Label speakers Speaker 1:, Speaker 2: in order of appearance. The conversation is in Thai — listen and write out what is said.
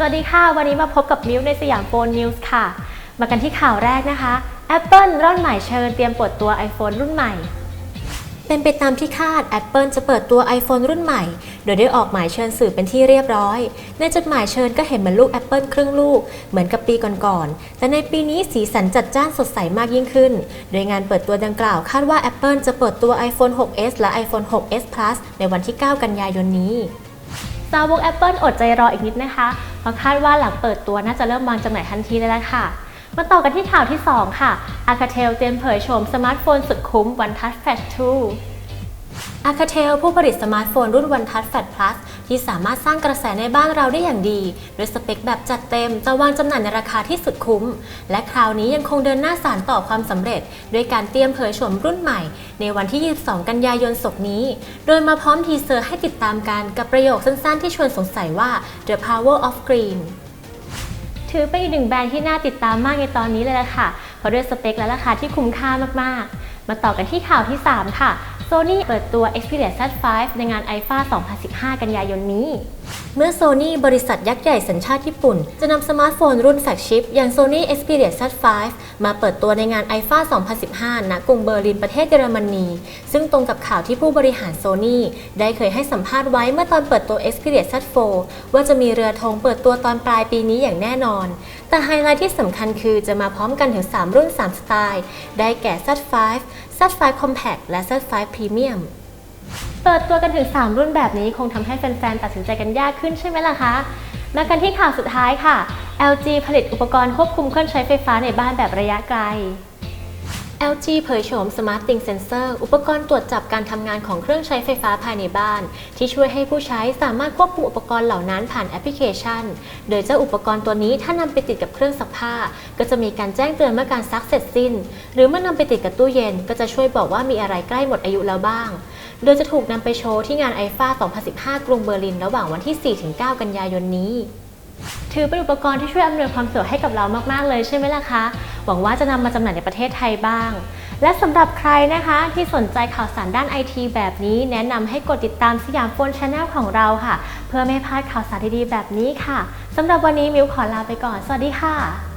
Speaker 1: สวัสดีค่ะ วันนี้มาพบกับมิวในสยามโฟนนิวส์ค่ะ มากันที่ข่าวแรกนะคะ Apple ร่อนใหม่เชิญเตรียมเปิดตัว iPhone รุ่นใหม่ เป็นไปตามที่คาด Apple จะเปิดตัว iPhone รุ่นใหม่ โดยได้ออกหมายเชิญสื่อเป็นที่เรียบร้อย ในจดหมายเชิญก็เห็นเหมือนลูก Apple ครึ่งลูก เหมือนกับปีก่อนๆ แต่ในปีนี้สีสันจัดจ้านสดใสมากยิ่งขึ้น โดยงานเปิดตัวดังกล่าวคาดว่า Apple จะเปิดตัว iPhone 6s และ iPhone 6s Plus ในวันที่ 9 กันยายนนี้สาวก Apple อดใจรออีกนิดนะคะเพ ราะคาดว่าหลังเปิดตัวน่าจะเริ่มวางจำหน่ายทันทีเลยละค่ะ มาต่อกันที่ข่าวที่ 2 ค่ะ Alcatel เตรียมเผยโฉมสมาร์ทโฟนสุดคุ้ม One Touch Flash 2 Alcatel ผู้ผลิตสมาร์ทโฟนรุ่น One Touch Flash Plus ที่สามารถสร้างกระแสในบ้านเราได้อย่างดีโดยสเปคแบบจัดเต็มจะวางจำหน่ายในราคาที่สุดคุ้ม และคราวนี้ยังคงเดินหน้าสารต่อความสำเร็จ ด้วยการเตรียมเผยโฉมรุ่นใหม่ ในวันที่ 22 กันยายนศกนี้ โดยมาพร้อมทีเซอร์ให้ติดตามกันกับประโยคสั้นๆ ที่ชวนสงสัยว่า The Power of Green ถือเป็นอีกหนึ่งแบรนด์ที่น่าติดตามมากในตอนนี้เลยละค่ะ เพราะด้วยสเปคและราคาที่คุ้มค่ามากๆ มาต่อกันที่ข่าวที่ 3 ค่ะ Sony เปิดตัว Xperia Z5 ในงาน IFA 2015 กันยายนนี้ เมื่อ Sony บริษัทยักษ์ใหญ่สัญชาติญี่ปุ่น จะนำสมาร์ทโฟนรุ่นแฟลกชิพอย่าง Sony Xperia Z5 มาเปิดตัวในงาน IFA 2015 ณ กรุงเบอร์ลินประเทศเยอรมนี ซึ่งตรงกับข่าวที่ผู้บริหาร Sony ได้เคยให้สัมภาษณ์ไว้เมื่อตอนเปิดตัว Xperia Z4 ว่าจะมีเรือธงเปิดตัวตอนปลายปีนี้อย่างแน่นอน แต่ไฮไลท์ที่สำคัญคือจะมาพร้อมกันถึง 3 รุ่น 3 สไตล์ ได้แก่ Z5 Z5 Compact และ Z5 Premium เปิดตัวกันถึง 3 รุ่นแบบนี้คงทำให้แฟนๆ ตัดสินใจกันยากขึ้นใช่ไหมล่ะคะ มากันที่ข่าวสุดท้ายค่ะ LG ผลิตอุปกรณ์ควบคุมเครื่องใช้ไฟฟ้าในบ้านแบบระยะไกล LG เผยโฉม Smart Thing Sensor อุปกรณ์ตรวจจับการทำงานของเครื่องใช้ไฟฟ้าภายในบ้าน ที่ช่วยให้ผู้ใช้สามารถควบคุมอุปกรณ์เหล่านั้นผ่านแอปพลิเคชัน โดยเจ้าอุปกรณ์ตัวนี้ถ้านำไปติดกับเครื่องซักผ้า ก็จะมีการแจ้งเตือนเมื่อการซักเสร็จสิ้น หรือเมื่อนำไปติดกับตู้เย็น ก็จะช่วยบอกว่ามีอะไรใกล้หมดอายุแล้วบ้าง โดยจะถูกนำไปโชว์ที่งานไอฟา2015 กรุงเบอร์ลิน ระหว่างวันที่ 4-9 กันยายนนี้ ถือเป็นอุปกรณ์ที่ช่วยอำนวยความสะดวกให้กับเรามาก ๆ เลยใช่ไหมล่ะคะ หวังว่าจะนำมาจำหน่ายในประเทศไทยบ้าง และสำหรับใครนะคะที่สนใจข่าวสารด้านไอทีแบบนี้ แนะนำให้กดติดตามสยามโฟนชาแนลของเราค่ะ เพื่อไม่พลาดข่าวสารดีๆแบบนี้ค่ะสำหรับวันนี้มิวขอลาไปก่อน สวัสดีค่ะ